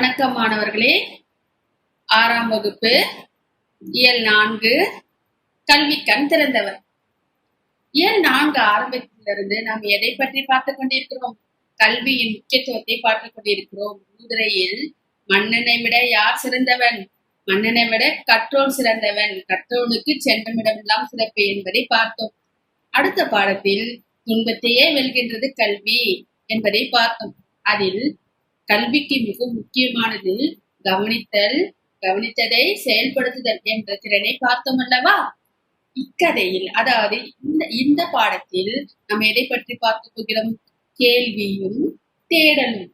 வணக்கம் மாணவர்களே. ஆறாம் வகுப்பு இயல் நான்கு கல்வி கண் திறந்தவர். இயல் நான்கு ஆரம்பத்திலிருந்து நாம் எதை பற்றி பார்த்துக் கொண்டிருக்கிறோம்? கல்வியின் முக்கியத்துவத்தை பார்த்துக் கொண்டிருக்கிறோம். குதிரையில் மன்னனை விட யார் சிறந்தவன்? மன்னனை விட கற்றோன் சிறந்தவன். கற்றோனுக்கு சென்றமிடமெல்லாம் சிறப்பு என்பதை பார்த்தோம். அடுத்த பாடத்தில் துன்பத்தையே வெல்கின்றது கல்வி என்பதை பார்த்தோம். அதில் கல்விக்கு மிக முக்கியமானது. கவனித்தல் கவனித்ததை செயல்படுத்துதல் என்ற திறனை பார்த்தோம் அல்லவா? இக்கதையில் அதாவது இந்த இந்த பாடத்தில் நாம் எதை பற்றி பார்த்து போகிறோம்? கேள்வியும் தேடலும்.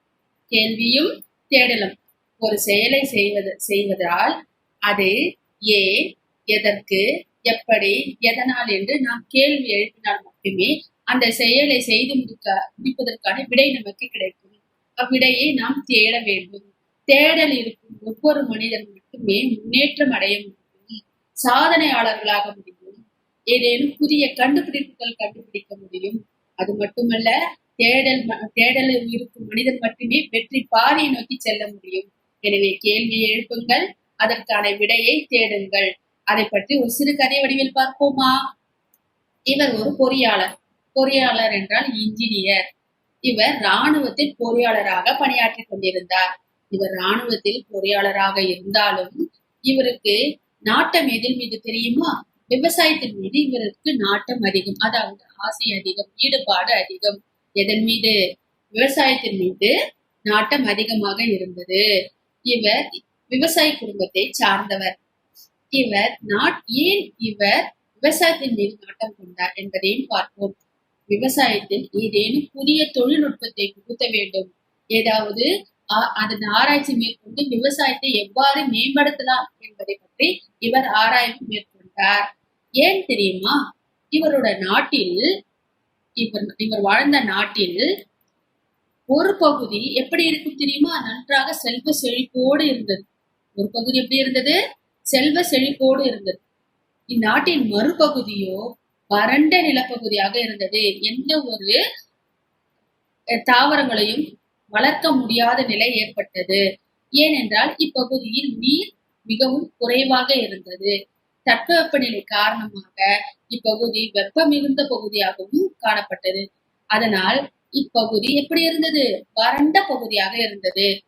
கேள்வியும் தேடலும். ஒரு செயலை செய்வது செய்வதால் அது ஏன் எதற்கு எப்படி எதனால் என்று நாம் கேள்வி எழுப்பினால் மட்டுமே அந்த செயலை செய்து முடிக்க முடிப்பதற்கான விடை நமக்கு கிடைக்கும். அவ்விடையை நாம் தேட வேண்டும். தேடல் இருக்கும் ஒவ்வொரு மனிதன் மட்டுமே முன்னேற்றம் அடைய முடியும். சாதனையாளர்களாக முடியும். ஏதேனும் புதிய கண்டுபிடிப்புகள் கண்டுபிடிக்க முடியும். அது மட்டுமல்ல தேடல் ம- தேடலில் இருக்கும் மனிதன் மட்டுமே வெற்றி பாதையை நோக்கி செல்ல முடியும். எனவே கேள்வியை எழுப்புங்கள் அதற்கான விடையை தேடுங்கள். அதை பற்றி ஒரு சிறு கதை வடிவில் பார்ப்போமா? இவர் ஒரு பொறியாளர். பொறியாளர் என்றால் இன்ஜினியர். இவர் ராணுவத்தில் பொறியாளராக பணியாற்றிக் கொண்டிருந்தார். இவர் ராணுவத்தில் பொறியாளராக இருந்தாலும் இவருக்கு நாட்டம் எதில் மீது தெரியுமா? விவசாயத்தின் மீது இவருக்கு நாட்டம் அதிகம். அதாவது ஆசை அதிகம் ஈடுபாடு அதிகம். எதன் மீது? விவசாயத்தின் மீது நாட்டம் அதிகமாக இருந்தது. இவர் விவசாய குடும்பத்தை சார்ந்தவர். இவர் நாட் ஏன் இவர் விவசாயத்தின் மீது நாட்டம் கொண்டார் என்பதையும் பார்ப்போம். விவசாயத்தில் ஏதேனும் புதிய தொழில்நுட்பத்தை புகுத்த வேண்டும். ஏதாவது அதன் ஆராய்ச்சி மேற்கொண்டு விவசாயத்தை எவ்வாறு மேம்படுத்தலாம் என்பதை பற்றி இவர் ஆராய்ச்சி மேற்கொண்டார். ஏன் தெரியுமா? இவரோட நாட்டில் இவர் இவர் வாழ்ந்த நாட்டில் ஒரு பகுதி எப்படி இருக்கும் தெரியுமா? நன்றாக செல்வ செழிப்போடு இருந்தது. ஒரு பகுதி எப்படி இருந்தது? செல்வ செழிப்போடு இருந்தது. இந்நாட்டின் மறுபகுதியோ வறண்ட நிலப்பகுதியாக இருந்தது. எந்த ஒரு தாவரங்களையும் வளர்க்க முடியாத நிலை ஏற்பட்டது. ஏனென்றால் இப்பகுதியில் நீர் மிகவும் குறைவாக இருந்தது. தட்பவெப்பநிலை காரணமாக இப்பகுதி வெப்ப மிகுந்த பகுதியாகவும் காணப்பட்டது. அதனால் இப்பகுதி எப்படி இருந்தது? வறண்ட பகுதியாக இருந்தது.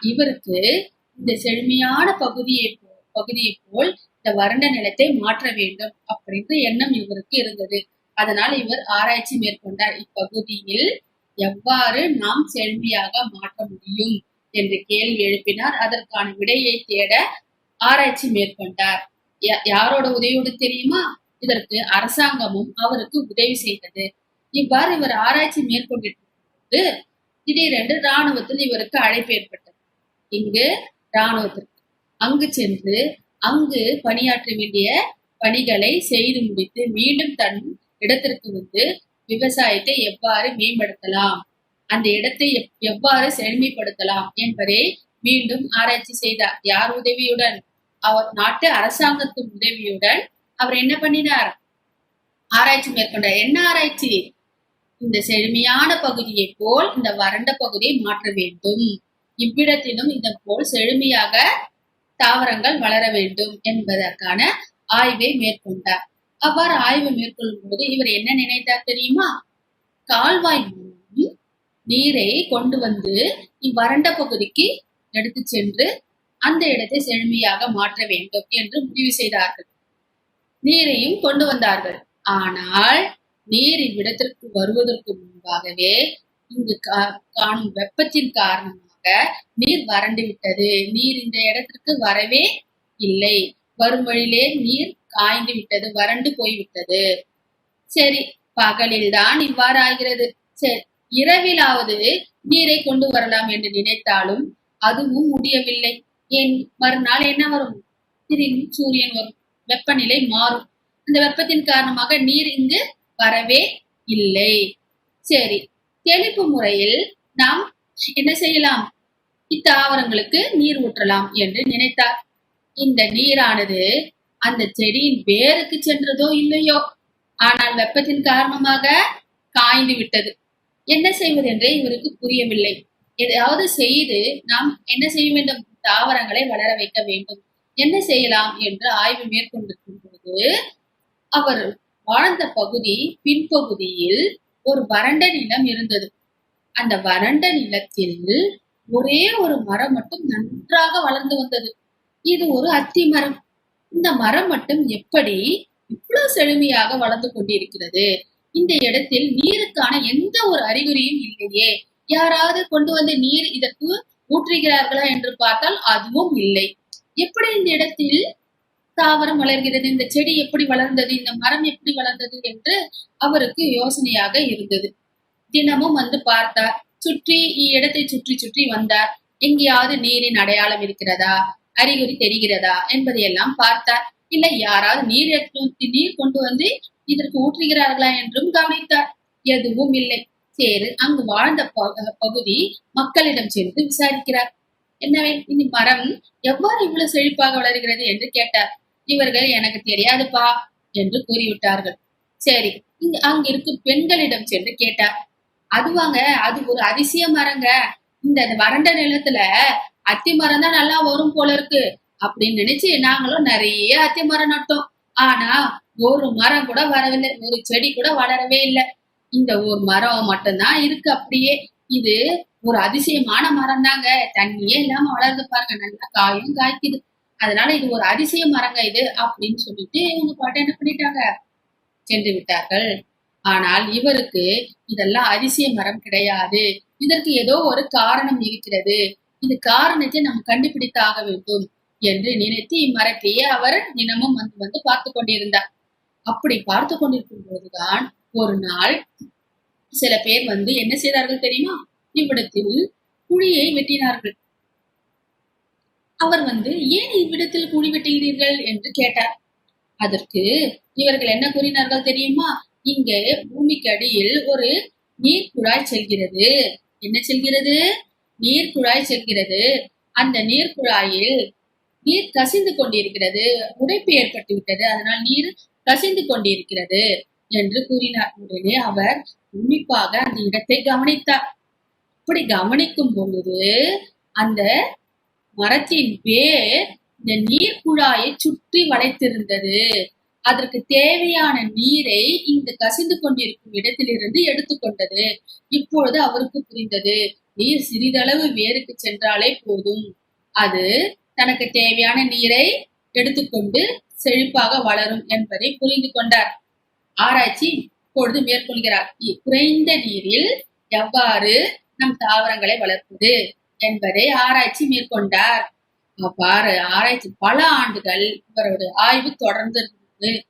இவருக்கு இந்த செழுமையான பகுதியை போ- பகுதியை போல் இந்த வறண்ட நிலத்தை மாற்ற வேண்டும் அப்படின்ற எண்ணம் இவருக்கு இருந்தது. அதனால் இவர் ஆராய்ச்சி மேற்கொண்டார். இப்பகுதியில் எவ்வாறு நாம் செழுமையாக மாற்ற முடியும் என்று கேள்வி எழுப்பினார். அதற்கான விடையை தேட ஆராய்ச்சி மேற்கொண்டார். யா- யாரோட உதவியோடு தெரியுமா? இதற்கு அரசாங்கமும் அவருக்கு உதவி செய்தது. இவ்வாறு இவர் ஆராய்ச்சி மேற்கொண்டிருக்கும் திடீரென்று ராணுவத்தில் இவருக்கு அழைப்பு ஏற்பட்டது. இங்கு ராணுவத்திற்கு அங்கு சென்று அங்கு பணியாற்ற வேண்டிய பணிகளை செய்து முடித்து மீண்டும் தன் இடத்திற்கு வந்து விவசாயத்தை எவ்வாறு மேம்படுத்தலாம்? அந்த இடத்தை எவ்வாறு செழுமைப்படுத்தலாம் என்பதை மீண்டும் ஆராய்ச்சி செய்தார். யார் உதவியுடன்? அவர் நாட்டு அரசாங்கத்தின் உதவியுடன் அவர் என்ன பண்ணினார்? ஆராய்ச்சி மேற்கொண்டார். என்ன ஆராய்ச்சி? இந்த செழுமையான பகுதியை போல் இந்த வறண்ட பகுதியை மாற்ற வேண்டும். இவ்விடத்திலும் இதன் போல் செழுமையாக தாவரங்கள் வளர வேண்டும் என்பதற்கான ஆய்வை மேற்கொண்டார். அவ்வாறு ஆய்வு மேற்கொள்ளும் போது இவர் என்ன நினைத்தார் தெரியுமா? கால்வாய் மூலம் நீரை கொண்டு வந்து இவ்வறண்ட பகுதிக்கு எடுத்து சென்று அந்த இடத்தை செழுமையாக மாற்ற வேண்டும் என்று முடிவு செய்தார்கள். நீரையும் கொண்டு வந்தார்கள். ஆனால் நீர் இவ்விடத்திற்கு வருவதற்கு முன்பாகவே இங்கு கா- காணும் வெப்பத்தின் காரணமாக நீர் வறண்டு விட்டது. நீர் இந்த இடத்திற்கு வரவே இல்லை. வரும் வழியிலே நீர் காய்ந்து விட்டது வறண்டு போய்விட்டது. சரி பகலில் தான் இவ்வாறு ஆகிறது. சரி இரவிலாவது நீரை கொண்டு வரலாம் என்று நினைத்தாலும் அதுவும் முடியவில்லை. ஏன்? மறுநாள் என்ன வரும்? திரும்பி சூரியன் வரும். வெப்பநிலை மாறும். அந்த வெப்பத்தின் காரணமாக நீர் இங்கு வரவே இல்லை. சரி தெளிப்பு முறையில் நாம் என்ன செய்யலாம்? இத்தாவரங்களுக்கு நீர் ஊற்றலாம் என்று நினைத்தார். இந்த நீரானது அந்த செடியின் வேருக்கு சென்றதோ இல்லையோ? ஆனால் வெப்பத்தின் காரணமாக காய்ந்து விட்டது. என்ன செய்வது என்றே இவருக்கு புரியவில்லை. ஏதாவது செய்து நாம் என்ன செய்ய வேண்டும்? தாவரங்களை வளர வைக்க வேண்டும். என்ன செய்யலாம் என்று ஆய்வு மேற்கொண்டிருக்கும் போது அவர் வாழ்ந்த பகுதி பின்பகுதியில் ஒரு வறண்ட நிலம் இருந்தது. அந்த வறண்ட நிலத்தில் ஒரே ஒரு மரம் மட்டும் நன்றாக வளர்ந்து வந்தது. இது ஒரு அத்தி மரம். இந்த மரம் மட்டும் எப்படி இவ்வளவு செழுமையாக வளர்ந்து கொண்டிருக்கிறது? இந்த இடத்தில் நீருக்கான எந்த ஒரு அறிகுறியும் இல்லையே. யாராவது கொண்டு வந்து நீர் இதற்கு ஊற்றுகிறார்களா என்று பார்த்தால் அதுவும் இல்லை. எப்படி இந்த இடத்தில் தாவரம் வளர்கிறது? இந்த செடி எப்படி வளர்ந்தது? இந்த மரம் எப்படி வளர்ந்தது? என்று அவருக்கு யோசனையாக இருந்தது. தினமும் வந்து பார்த்தார். சுற்றி இடத்தை சுற்றி சுற்றி வந்தார். எங்கேயாவது நீரின் அடையாளம் இருக்கிறதா? அறிகுறி தெரிகிறதா? என்பதையெல்லாம் பார்த்தார். இல்லை யாராவது நீர் எடுத்து நீர் கொண்டு வந்து இதற்கு ஊற்றுகிறார்களா என்றும் கவனித்தார். எதுவும் இல்லை. சரி அங்கு வாழ்ந்த பகுதி மக்களிடம் சென்று விசாரிக்கிறார். என்னவே இந்த மரம் எவ்வாறு இவ்வளவு செழிப்பாக வளர்கிறது? என்று கேட்டார். இவர்கள் எனக்கு தெரியாதுப்பா என்று கூறிவிட்டார்கள். சரி இங்க அங்கிருக்கும் பெண்களிடம் சென்று கேட்டார். அதுவாங்க. அது ஒரு அதிசய மரங்க. இந்த வறண்ட நிலத்துல அத்தி மரம் தான் நல்லா வரும் போல இருக்கு. அப்படின்னு நினைச்சு நாங்களும் நிறைய அத்தி மரம் நட்டோம். ஆனா ஒரு மரம் கூட வரவில்லை. ஒரு செடி கூட வளரவே இல்லை. இந்த ஒரு மரம் மட்டும்தான் இருக்கு அப்படியே. இது ஒரு அதிசயமான மரம் தாங்க தண்ணியே இல்லாம வளர்ந்து பாருங்க. நல்லா காயும் காய்க்குது. அதனால இது ஒரு அதிசய மரங்க இது அப்படின்னு சொல்லிட்டு இவங்க பாட்டு என்ன பண்ணிட்டாங்க? சென்று விட்டார்கள். ஆனால் இவருக்கு இதெல்லாம் அதிசய மரம் கிடையாது. இதற்கு ஏதோ ஒரு காரணம் இருக்கிறது. இது காரணத்தை நாம் கண்டுபிடித்து ஆக வேண்டும் என்று நினைத்து இம்மரத்தையே அவர் தினமும் வந்து வந்து பார்த்து கொண்டிருந்தார். அப்படி பார்த்து கொண்டிருக்கும் போதுதான் ஒரு நாள் சில பேர் வந்து என்ன செய்தார்கள் தெரியுமா? இவ்விடத்தில் குழியை வெட்டினார்கள். அவர் வந்து ஏன் இவ்விடத்தில் குழி வெட்டுகிறீர்கள்? என்று கேட்டார். அதற்கு இவர்கள் என்ன கூறினார்கள் தெரியுமா? இங்கே பூமிக்கு அடியில் ஒரு நீர் குழாய் செல்கிறது. என்ன செல்கிறது? நீர் குழாய் செல்கிறது. அந்த நீர் குழாயில் நீர் கசிந்து கொண்டிருக்கிறது. உடைப்பு ஏற்பட்டு விட்டது அதனால் நீர் கசிந்து கொண்டிருக்கிறது என்று கூறினார். உடனே அவர் உன்னிப்பாக அந்த இடத்தை கவனித்தார். அப்படி கவனிக்கும் பொழுது அந்த மரத்தின் வேர் இந்த நீர் குழாயை சுற்றி வளைத்திருந்தது. அதற்கு தேவையான நீரை இந்த கசிந்து கொண்டிருக்கும் இடத்திலிருந்து எடுத்துக்கொண்டது. இப்பொழுது அவருக்கு புரிந்தது. நீர் சிறிதளவு வேருக்கு சென்றாலே போதும். அது தனக்கு தேவையான நீரை எடுத்துக்கொண்டு செழிப்பாக வளரும் என்பதை புரிந்து கொண்டார். ஆராய்ச்சி இப்பொழுது மேற்கொள்கிறார். குறைந்த நீரில் எவ்வாறு நம் தாவரங்களை வளர்ப்பது? என்பதை ஆராய்ச்சி மேற்கொண்டார். அவ்வாறு ஆராய்ச்சி பல ஆண்டுகள் இவருடைய ஆய்வு தொடர்ந்து இருந்தது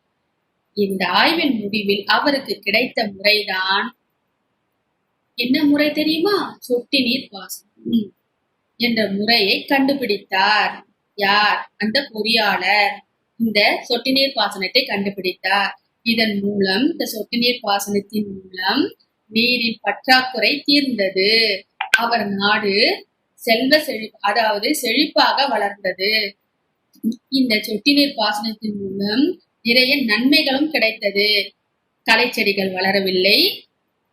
இந்த ஆய்வின் முடிவில் அவருக்கு கிடைத்த முறைதான். என்ன முறை தெரியுமா? சொட்டு நீர் பாசனம். என்ற முறையை கண்டுபிடித்தார். யார்? அந்த பொறியாளர். இந்த சொட்டு நீர் பாசனத்தை கண்டுபிடித்தார். இதன் மூலம் இந்த சொட்டு நீர் பாசனத்தின் மூலம் நீரின் பற்றாக்குறை தீர்ந்தது. அவர் நாடு செல்வ செழி அதாவது செழிப்பாக வளர்ந்தது. இந்த சொட்டு நீர் பாசனத்தின் மூலம் நிறைய நன்மைகளும் கிடைத்தது. களைச்செடிகள் வளரவில்லை.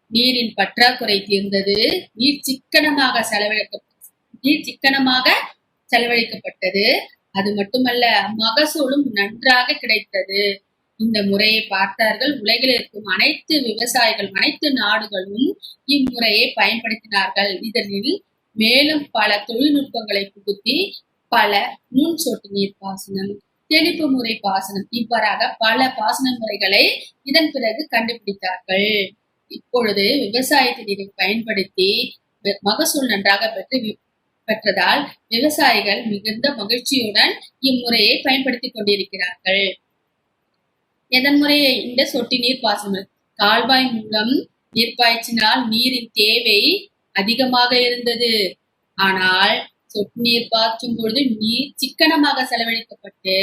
நீரின் பற்றாக்குறை தீர்ந்தது. நீர் சிக்கனமாக செலவழிக்க நீர் சிக்கனமாக செலவழிக்கப்பட்டது. அது மட்டுமல்ல மகசூலும் நன்றாக கிடைத்தது. இந்த முறையை பார்த்தார்கள். உலகில் இருக்கும் அனைத்து விவசாயிகள் அனைத்து நாடுகளும் இம்முறையை பயன்படுத்தினார்கள். இதனில் மேலும் பல தொழில்நுட்பங்களை புகுத்தி பல நுண் சொட்டு நீர் பாசனம் தெளிப்பு முறை பாசனம். இவ்வாறாக பல பாசன முறைகளை இதன் பிறகு கண்டுபிடித்தார்கள். இப்பொழுது விவசாயத்தில் இதை பயன்படுத்தி மகசூல் நன்றாக பெற்று பெற்றதால் விவசாயிகள் மிகுந்த மகிழ்ச்சியுடன் இம்முறையை பயன்படுத்திக் கொண்டிருக்கிறார்கள். எதன் முறையை? இந்த சொட்டு நீர் பாசனம். கால்வாய் மூலம் நீர் பாய்ச்சினால் நீரின் தேவை அதிகமாக இருந்தது. ஆனால் சொட்டுநீர் நீர் பாய்ச்சும் பொழுது நீர் சிக்கனமாக செலவழிக்கப்பட்டு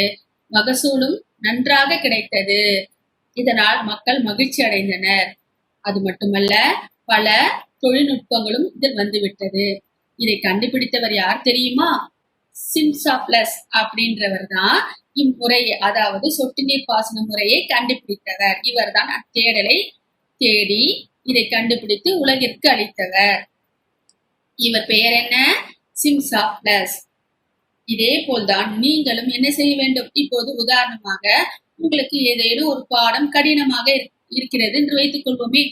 மகசூலும் நன்றாக கிடைத்தது. இதனால் மக்கள் மகிழ்ச்சி அடைந்தனர். அது மட்டுமல்ல பல தொழில்நுட்பங்களும் இதில் வந்துவிட்டது. இதை கண்டுபிடித்தவர் யார் தெரியுமா? சிம்சா பிளஸ் அப்படின்றவர் தான் இம்முறையை அதாவது சொட்டு நீர் பாசன முறையை கண்டுபிடித்தவர். இவர்தான் அத்தேடலை தேடி இதை கண்டுபிடித்து உலகிற்கு அளித்தவர். இவர் பெயர் என்ன? சிம்சா பிளஸ் இதே போல்தான் நீங்களும் என்ன செய்ய வேண்டும்? இப்போது உதாரணமாக உங்களுக்கு ஏதேனும் ஒரு பாடம் கடினமாக இருக்கிறது என்று வைத்துக் கொள்வோமே.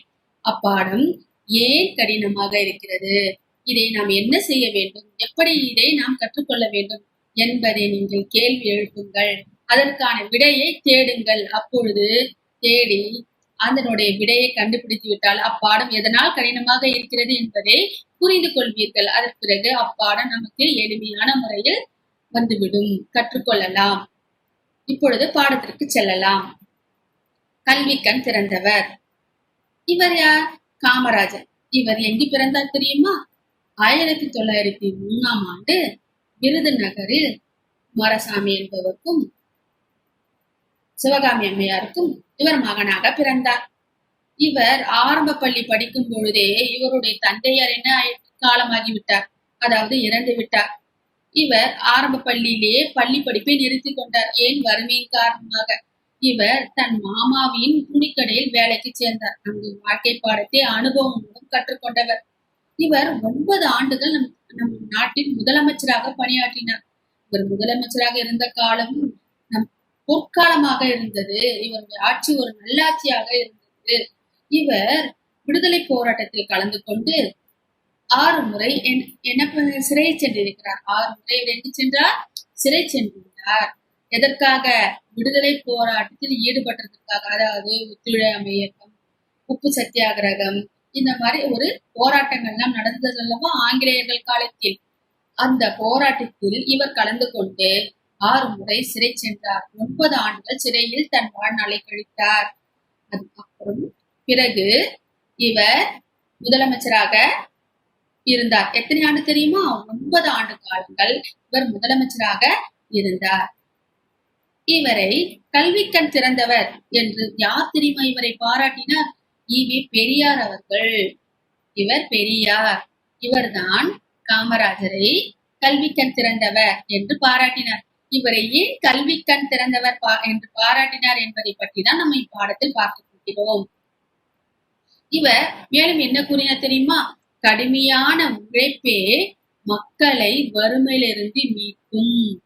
அப்பாடம் ஏன் கடினமாக இருக்கிறது? இதை நாம் என்ன செய்ய வேண்டும்? எப்படி இதை நாம் கற்றுக்கொள்ள வேண்டும்? என்பதை நீங்கள் கேள்வி எழுப்புங்கள். அதற்கான விடையை தேடுங்கள். அப்பொழுது தேடி அதனுடைய விடையை கண்டுபிடித்து விட்டால் அப்பாடம் எதனால் கடினமாக இருக்கிறது என்பதை புரிந்து கொள்வீர்கள். அதற்கு பிறகு அப்பாடம் நமக்கு எளிமையான முறையில் வந்துவிடும். கற்றுக்கொள்ளலாம். இப்பொழுது பாடத்திற்கு செல்லலாம். கல்விக்கண் திறந்தவர். இவர் யார்? காமராஜர். இவர் எங்கு பிறந்தார் தெரியுமா? ஆயிரத்தி தொள்ளாயிரத்தி மூணாம் ஆண்டு விருதுநகரில் குமாரசாமி என்பவருக்கும் சிவகாமி அம்மையாருக்கும் இவர் மகனாக பிறந்தார். இவர் ஆரம்ப பள்ளி படிக்கும் பொழுதே இவருடைய தந்தையார் என்ன காலமாகிவிட்டார்? அதாவது இறந்து விட்டார். இவர் ஆரம்ப பள்ளியிலேயே பள்ளி படிப்பை நிறுத்தி கொண்டார். ஏன் வறுமையின் காரணமாக? இவர் தன் மாமாவின் துணிக்கடையில் வேலைக்கு சேர்ந்தார். அங்கு வாழ்க்கை பாடத்தை அனுபவம் மூலம் கற்றுக்கொண்டவர். இவர் ஒன்பது ஆண்டுகள் நம் நம் நாட்டின் முதலமைச்சராக பணியாற்றினார். இவர் முதலமைச்சராக இருந்த காலமும் பொற்காலமாக இருந்தது. இவருடைய ஆட்சி ஒரு நல்லாட்சியாக இருந்தது. இவர் விடுதலை போராட்டத்தில் கலந்து கொண்டு ஆறு முறை என்ன சிறை சென்றிருக்கிறார். ஆறு முறை இவர் எங்கு சென்றார்? சிறை சென்றுள்ளார் எதற்காக? விடுதலை போராட்டத்தில் ஈடுபட்டதற்காக. அதாவது ஒத்துழையாமை இயக்கம் உப்பு சத்தியாகிரகம் இந்த மாதிரி ஒரு போராட்டங்கள்லாம் நடந்தது அல்லவா ஆங்கிலேயர்கள் காலத்தில். அந்த போராட்டத்தில் இவர் கலந்து கொண்டு ஆறு முறை சிறை சென்றார். ஒன்பது ஆண்டுகள் சிறையில் தன் வாழ்நாளை கழித்தார். அதுக்கப்புறம் பிறகு இவர் முதலமைச்சராக இருந்தார். எத்தனை ஆண்டு தெரியுமா? ஒன்பது ஆண்டு காலங்கள் இவர் முதலமைச்சராக இருந்தார். இவரை கல்விக்கண் திறந்தவர் என்று யார் தெரியுமா இவரை பாராட்டினார்? இவி பெரியார் அவர்கள். இவர் பெரியார். இவர்தான் காமராஜரை கல்வி கண் திறந்தவர் என்று பாராட்டினார். இவரை ஏன் கண் திறந்தவர் பா- என்று பாராட்டினார் என்பதை பற்றி தான் நம்ம இப்பாடத்தில் பார்த்துக் கொள்கிறோம். இவர் மேலும் என்ன கூறினார் தெரியுமா? கடுமையான உழைப்பே மக்களை வறுமையிலிருந்து மீட்கும்.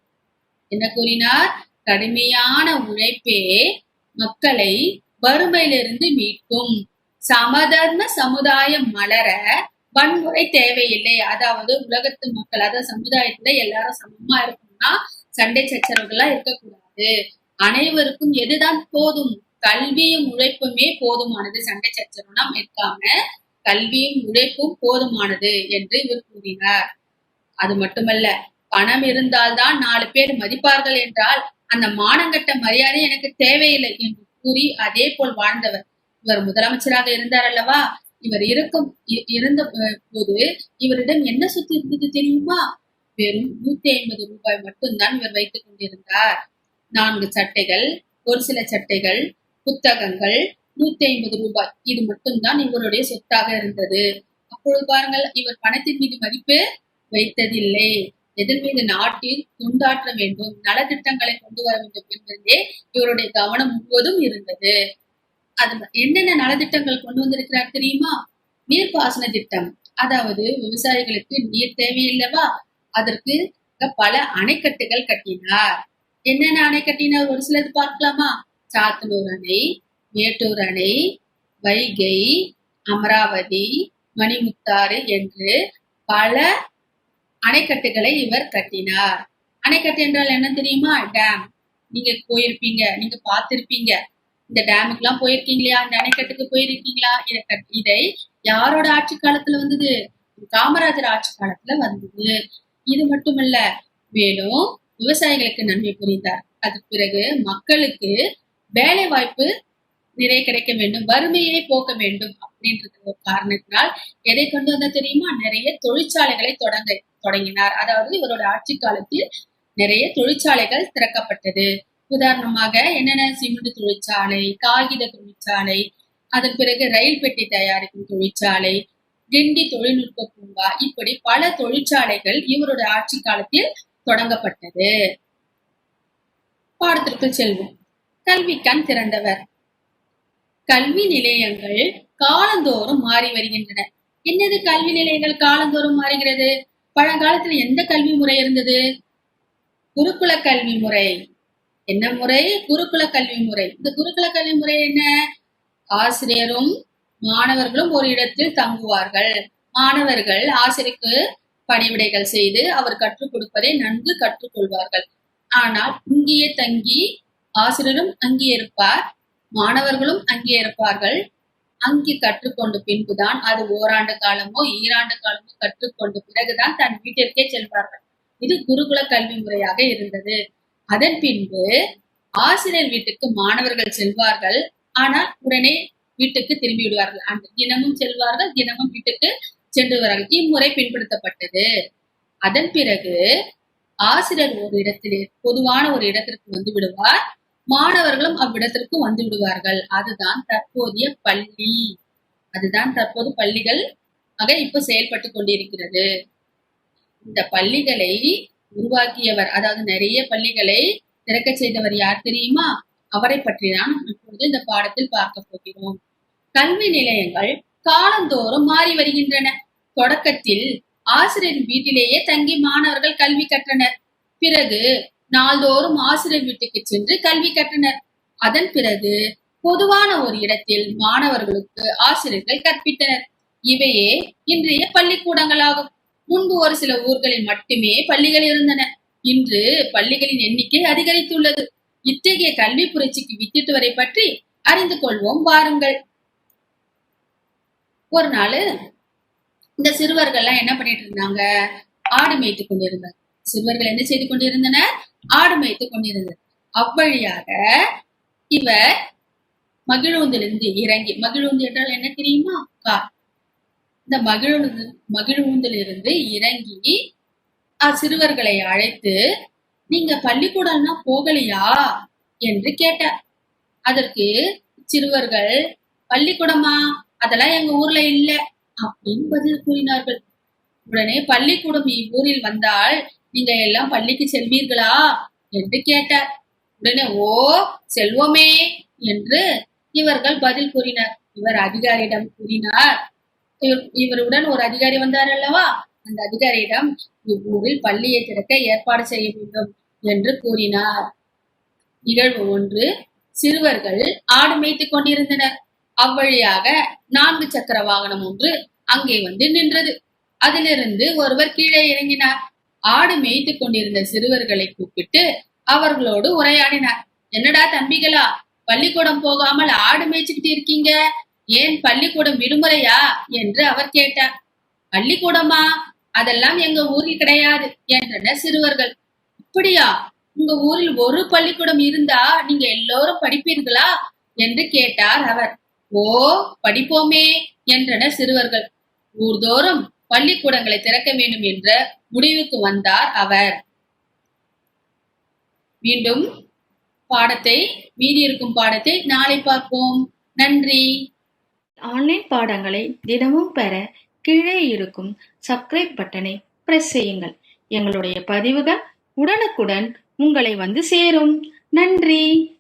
என்ன கூறினார்? கடுமையான உழைப்பே மக்களை வறுமையிலிருந்து மீட்கும். சமதர்ம சமுதாயம் மலர வன்முறை தேவையில்லை. அதாவது உலகத்து மக்கள் அதாவது சமுதாயத்துல எல்லாரும் சமமா இருக்கணும்னா சண்டை சச்சரவுகள்லாம் இருக்கக்கூடாது. அனைவருக்கும் எதுதான் போதும்? கல்வியும் உழைப்புமே போதுமானது. சண்டை சச்சரவுனா இருக்காம கல்வியும் உழைப்பும் போதுமானது என்று இவர் கூறினார். அது மட்டுமல்ல பணம் இருந்தால்தான் நாலு பேர் மதிப்பார்கள் என்றால் அந்த மானங்கட்ட மரியாதை எனக்கு தேவையில்லை என்று கூறி அதே போல் வாழ்ந்தவர். இவர் முதலமைச்சராக இருந்தார் அல்லவா? இவர் இருக்கும் இ- இருந்த போது இவரிடம் என்ன சொத்து இருந்தது தெரியுமா? வெறும் நூத்தி ஐம்பது ரூபாய் மட்டும்தான் இவர் வைத்துக் கொண்டிருந்தார். நான்கு சட்டைகள் ஒரு சில சட்டைகள் புத்தகங்கள் நூத்தி ஐம்பது ரூபாய். இது மட்டும்தான் இவருடைய சொத்தாக இருந்தது. அப்பொழுது பாருங்கள் இவர் பணத்தின் மீது மதிப்பு வைத்ததில்லை. எதன் மீது நாட்டில் துண்டாற்ற வேண்டும். நலத்திட்டங்களை கொண்டு வர வேண்டும் என்பதே இவருடைய கவனம் முழுவதும் இருந்தது. அது என்னென்ன நலத்திட்டங்கள் கொண்டு வந்திருக்கிறார் தெரியுமா? நீர்ப்பாசன திட்டம். அதாவது விவசாயிகளுக்கு நீர் தேவையில்லவா? அதற்கு பல அணைக்கட்டுகள் கட்டினார். என்னென்ன அணை கட்டினார்? ஒரு சிலது பார்க்கலாமா? சாத்தனூர் அணை மேட்டூர் அணை வைகை அமராவதி மணிமுத்தாறு என்று பல அணைக்கட்டுகளை இவர் கட்டினார். அணைக்கட்டு என்றால் என்ன தெரியுமா? டேம். நீங்க போயிருப்பீங்க நீங்க பார்த்திருப்பீங்க. இந்த டேமுக்கு எல்லாம் போயிருக்கீங்களா? இந்த அணைக்கட்டுக்கு போயிருக்கீங்களா? இதை கட்- இதை யாரோட ஆட்சி காலத்துல வந்தது? காமராஜர் ஆட்சி காலத்துல வந்தது. இது மட்டுமல்ல மேலும் விவசாயிகளுக்கு நன்மை புரிந்தார். அது பிறகு மக்களுக்கு வேலை வாய்ப்பு நிறைய கிடைக்க வேண்டும் வறுமையை போக்க வேண்டும் அப்படின்றது ஒரு காரணத்தினால் எதை கொண்டு வந்தா தெரியுமா? நிறைய தொழிற்சாலைகளை தொடங்க தொடங்கினார். அதாவது இவரோட ஆட்சி காலத்தில் நிறைய தொழிற்சாலைகள் திறக்கப்பட்டது. உதாரணமாக என்னென்ன சிமெண்ட் தொழிற்சாலை காகித தொழிற்சாலை அதன் பிறகு ரயில் பெட்டி தயாரிக்கும் தொழிற்சாலை கிண்டி தொழில்நுட்ப பூங்கா. இப்படி பல தொழிற்சாலைகள் இவரோட ஆட்சி காலத்தில் தொடங்கப்பட்டது. பாடத்திற்கு செல்வோம். கல்வி கண் திறந்தவர். கல்வி நிலையங்கள் காலந்தோறும் மாறி வருகின்றன. என்னது கல்வி நிலையங்கள் காலந்தோறும் மாறுகிறது? பழங்காலத்துல எந்த கல்வி முறை இருந்தது? குருகுல கல்வி முறை. என்ன முறை? குருகுல கல்வி முறை. இந்த குருகுல கல்வி முறை என்ன? ஆசிரியரும் மாணவர்களும் ஒரு இடத்தில் தங்குவார்கள். மாணவர்கள் ஆசிரியருக்கு பணிவிடைகள் செய்து அவர் கற்றுக் கொடுப்பதை நன்கு கற்றுக்கொள்வார்கள் ஆனால் இங்கேயே தங்கி ஆசிரியரும் அங்கே இருப்பார் மாணவர்களும் அங்கே இருப்பார்கள். அங்கே கற்றுக்கொண்ட பின்புதான் அது ஓராண்டு காலமோ ஈராண்டு காலமோ கற்றுக்கொண்ட பிறகுதான் தன் வீட்டிற்கே செல்வார்கள். இது குருகுல கல்வி முறையாக இருந்தது. அதன் பின்பு ஆசிரியர் வீட்டுக்கு மாணவர்கள் செல்வார்கள். ஆனால் உடனே வீட்டுக்கு திரும்பி விடுவார்கள். அந்த தினமும் செல்வார்கள் தினமும் வீட்டுக்கு சென்று வருவார்கள். இம்முறை பின்படுத்தப்பட்டது. அதன் பிறகு ஆசிரியர் ஒரு இடத்திலே பொதுவான ஒரு இடத்திற்கு வந்து விடுவார். மாணவர்களும் அவ்விடத்திற்கு வந்து விடுவார்கள். அதுதான் தற்போதைய பள்ளி. அதுதான் தற்போது பள்ளிகள். ஆக இப்ப செயல்பட்டு கொண்டிருக்கிறது. இந்த பள்ளிகளை உருவாக்கியவர் அதாவது நிறைய பள்ளிகளை திறக்க செய்தவர் யார் தெரியுமா? அவரை பற்றி தான் இப்பொழுது இந்த பாடத்தில் பார்க்க போகிறோம். கல்வி நிலையங்கள் காலந்தோறும் மாறி வருகின்றன. தொடக்கத்தில் ஆசிரியர் வீட்டிலேயே தங்கி மாணவர்கள் கல்வி கற்றனர். பிறகு நாள்தோறும் ஆசிரியர் வீட்டுக்கு சென்று கல்வி கற்றனர். அதன் பிறகு பொதுவான ஒரு இடத்தில் மாணவர்களுக்கு ஆசிரியர்கள் கற்பித்தனர். இவையே இன்றைய பள்ளிக்கூடங்களாகும். முன்பு ஒரு சில ஊர்களில் மட்டுமே பள்ளிகள் இருந்தன. இன்று பள்ளிகளின் எண்ணிக்கை அதிகரித்துள்ளது. இத்தகைய கல்வி புரட்சிக்கு வித்திட்டவரை பற்றி அறிந்து கொள்வோம் வாருங்கள் ஒரு நாள் இந்த சிறுவர்கள்லாம் என்ன பண்ணிட்டு இருந்தாங்க? ஆடு மேய்த்து கொண்டிருந்தார் சிறுவர்கள் என்ன செய்து கொண்டிருந்தனர்? ஆடு மேய்த்து கொண்டிருந்தனர். அவ்வழியாக இவர் மகிழ்வுந்திலிருந்து இறங்கி மகிழுந்து என்றால் என்ன தெரியுமா? கார் இந்த மகிழ்வு மகிழுந்திலிருந்து இறங்கி சிறுவர்களை அழைத்து நீங்க பள்ளிக்கூடம்னா போகலையா? என்று கேட்டார். அதற்கு சிறுவர்கள் பள்ளிக்கூடமா? அதெல்லாம் எங்க ஊர்ல இல்ல அப்படின்னு பதில் கூறினார்கள். உடனே பள்ளிக்கூடம் இவ்வூரில் வந்தால் நீங்க எல்லாம் பள்ளிக்கு செல்வீர்களா? என்று கேட்டார். உடனே ஓ செல்வோமே என்று இவர்கள் பதில் கூறினார். இவர் அதிகாரியிடம் கூறினார். இவருடன் ஒரு அதிகாரி வந்தார் அல்லவா? அந்த அதிகாரியிடம் இவ்வூரில் பள்ளியை திறக்க ஏற்பாடு செய்ய வேண்டும் என்று கூறினார். நிகழ்வு ஒன்று சிறுவர்கள் ஆடு மேய்த்துக் கொண்டிருந்தனர். அவ்வழியாக நான்கு சக்கர வாகனம் ஒன்று அங்கே வந்து நின்றது. அதிலிருந்து ஒருவர் கீழே இறங்கினார். ஆடு மேய்த்து கொண்டிருந்த சிறுவர்களை கூப்பிட்டு அவர்களோடு உரையாடினார். என்னடா தம்பிகளா பள்ளிக்கூடம் போகாமல் ஆடு மேய்ச்சிக்கிட்டு இருக்கீங்க? ஏன் பள்ளிக்கூடம் விடுமுறையா? என்று அவர் கேட்டார். பள்ளிக்கூடமா? அதெல்லாம் எங்க ஊரில் கிடையாது என்றனர் சிறுவர்கள். அப்படியா? உங்க ஊரில் ஒரு பள்ளிக்கூடம் இருந்தா நீங்க எல்லோரும் படிப்பீர்களா? என்று கேட்டார் அவர். ஓ படிப்போமே என்றனர் சிறுவர்கள். ஊர்தோறும் பள்ளிக்கூடங்களை திறக்க வேண்டும் என்ற முடிவுக்கு வந்தார் அவர். மீண்டும் பாடத்தை மீதி இருக்கும் பாடத்தை நாளை பார்ப்போம். நன்றி. ஆன்லைன் பாடங்களை தினமும் பெற கீழே இருக்கும் சப்ஸ்கிரைப் பட்டனை பிரஸ் செய்யுங்கள். எங்களுடைய பதிவுகள் உடனுக்குடன் உங்களை வந்து சேரும். நன்றி.